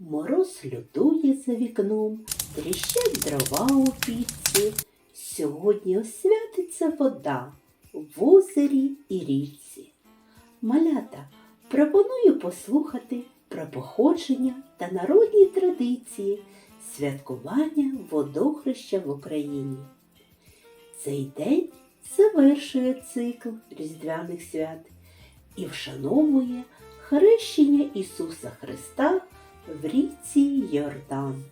Мороз лютує за вікном, тріщать дрова у пічці. Сьогодні освятиться вода в озері і річці. Малята, пропоную послухати про походження та народні традиції святкування водохреща в Україні. Цей день завершує цикл Різдвяних свят і вшановує хрещення Ісуса Христа в річці Йордан.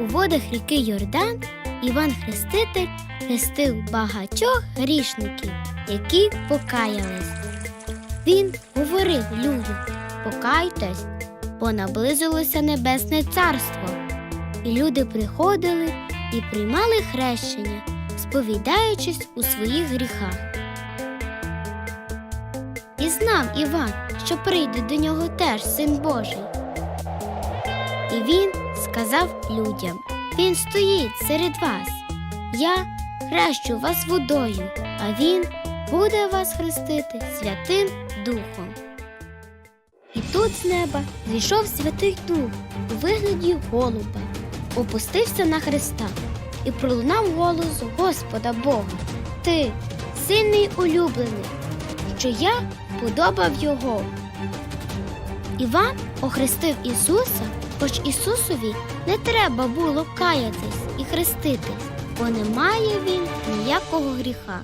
У водах ріки Йордан Іван Хреститель хрестив багатьох грішників, які покаялись. Він говорив людям: покайтесь, бо наблизилося Небесне Царство. І люди приходили і приймали хрещення, сповідаючись у своїх гріхах. І знав Іван, що прийде до нього теж син Божий. І він сказав людям: Він стоїть серед вас. Я хрещу вас водою, а він буде вас хрестити Святим Духом. І тут з неба зійшов Святий Дух у вигляді голуба, опустився на Христа і пролунав голос Господа Бога. Ти, син мій улюблений, що я подобав його. Іван охрестив Ісуса, хоч Ісусові не треба було каятись і хреститись, бо не має він ніякого гріха.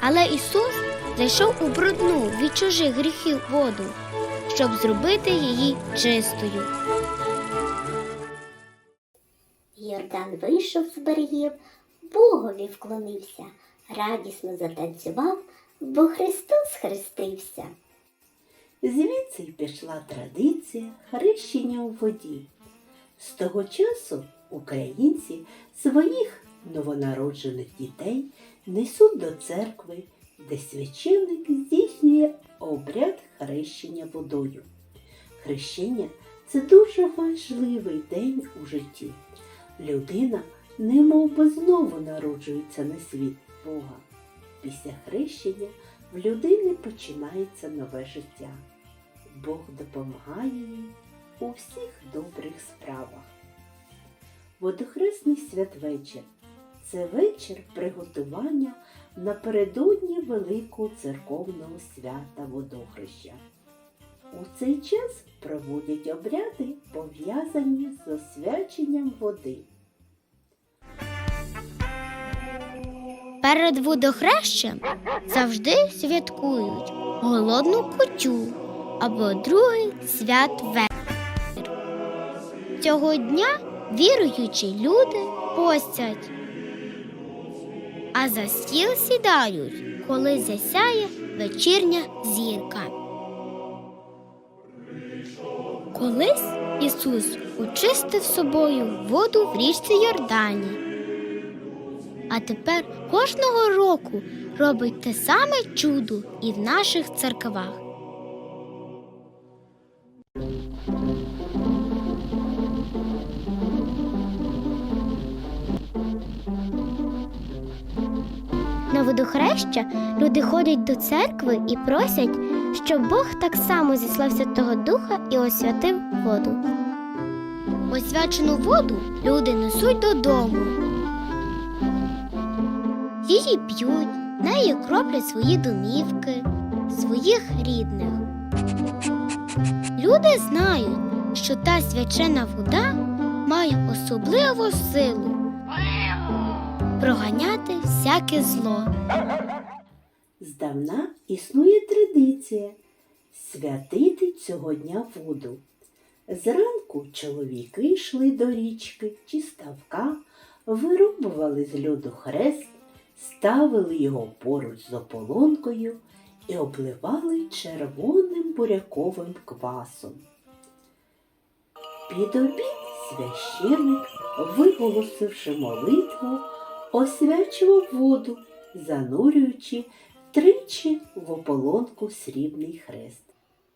Але Ісус зайшов у брудну від чужих гріхів воду, щоб зробити її чистою. Йордан вийшов з берегів, Богові вклонився, радісно затанцював, бо Христос хрестився. Звідси й пішла традиція хрещення у воді. З того часу українці своїх новонароджених дітей несуть до церкви, де священник здійснює обряд хрещення водою. Хрещення це дуже важливий день у житті. Людина немов би знову народжується на світ Бога. Після хрещення в людини починається нове життя. Бог допомагає їй у всіх добрих справах. Водохресний святвечір це вечір приготування напередодні великого церковного свята водохреща. У цей час проводять обряди, пов'язані з освяченням води. Перед водохрещем завжди святкують голодну кутю або другий святвечір. Цього дня віруючі люди постять, а за стіл сідають, коли засяє вечірня зірка. Колись Ісус очистив собою воду в річці Йордані. А тепер кожного року робить те саме чудо і в наших церквах. На водохреща люди ходять до церкви і просять, щоб Бог так само зіслав Святого Духа і освятив воду. Освячену воду люди несуть додому. Її п'ють, нею кроплять свої домівки, своїх рідних. Люди знають, що та свячена вода має особливу силу проганяти всяке зло. Здавна існує традиція святити цього дня воду. Зранку чоловіки йшли до річки чи ставка, вирубували з льоду хрест, ставили його поруч з ополонкою і обливали червоним буряковим квасом. Під обід священник, виголосивши молитву, освячував воду, занурюючи тричі в ополонку срібний хрест.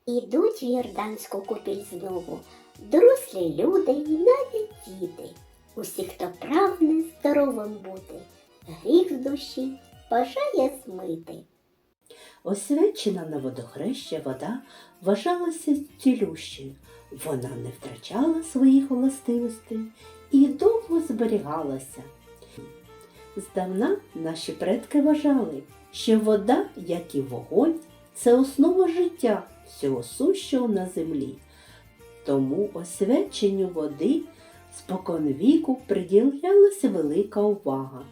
Ідуть в Йорданську купіль знову, дорослі люди й навіть діти. Усі, хто прагне здоровим бути, гріх з душі бажає змити. Освячена на водохреща вода вважалася цілющою. Вона не втрачала своїх властивостей і довго зберігалася. Здавна наші предки вважали, що вода, як і вогонь, це основа життя всього сущого на землі. Тому освяченню води споконвіку приділялася велика увага.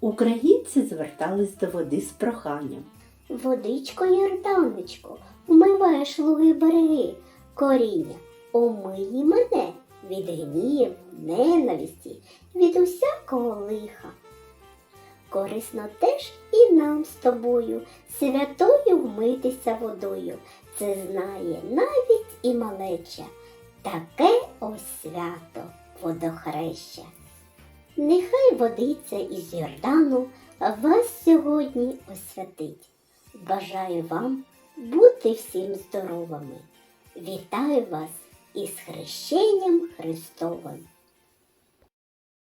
Українці звертались до води з проханням. Водичко Йорданочко, вмиваєш луги береги, коріння, омиї мене від гнів, ненависті, від усякого лиха. Корисно теж і нам з тобою, святою вмитися водою. Це знає навіть і малеча. Таке ось свято водохреща. Нехай водиця із Йордану вас сьогодні освятить. Бажаю вам бути всім здоровими. Вітаю вас із хрещенням Христовим.